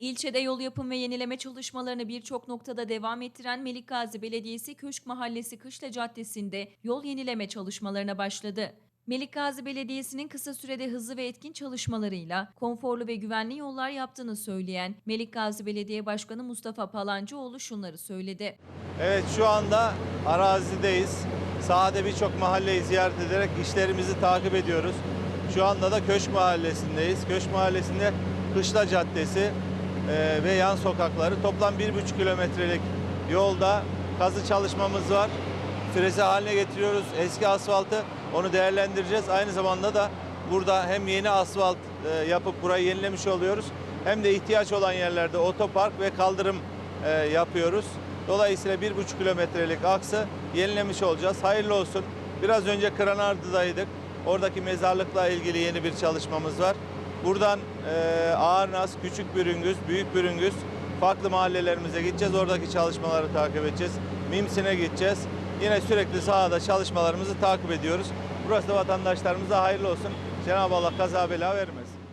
İlçede yol yapım ve yenileme çalışmalarını birçok noktada devam ettiren Melikgazi Belediyesi Köşk Mahallesi Kışla Caddesi'nde yol yenileme çalışmalarına başladı. Melikgazi Belediyesi'nin kısa sürede hızlı ve etkin çalışmalarıyla konforlu ve güvenli yollar yaptığını söyleyen Melikgazi Belediye Başkanı Mustafa Palancıoğlu şunları söyledi. Evet şu anda arazideyiz. Sahada birçok mahalleyi ziyaret ederek işlerimizi takip ediyoruz. Şu anda da Köşk Mahallesi'ndeyiz. Köşk Mahallesi'nde Kışla Caddesi e, ve yan sokakları toplam 1,5 kilometrelik yolda kazı çalışmamız var. Freze haline getiriyoruz. Eski asfaltı onu değerlendireceğiz. Aynı zamanda da burada hem yeni asfalt e, yapıp burayı yenilemiş oluyoruz. Hem de ihtiyaç olan yerlerde otopark ve kaldırım e, yapıyoruz. Dolayısıyla bir buçuk kilometrelik aksı yenilemiş olacağız. Hayırlı olsun. Biraz önce Kıranardı'daydık. Oradaki mezarlıkla ilgili yeni bir çalışmamız var. Buradan e, Ağırnaz, Küçük Bürüngüz, Büyük Bürüngüz farklı mahallelerimize gideceğiz. Oradaki çalışmaları takip edeceğiz. Mimsin'e gideceğiz. Yine sürekli sahada çalışmalarımızı takip ediyoruz. Burası da vatandaşlarımıza hayırlı olsun. Cenab-ı Allah kaza bela vermesin.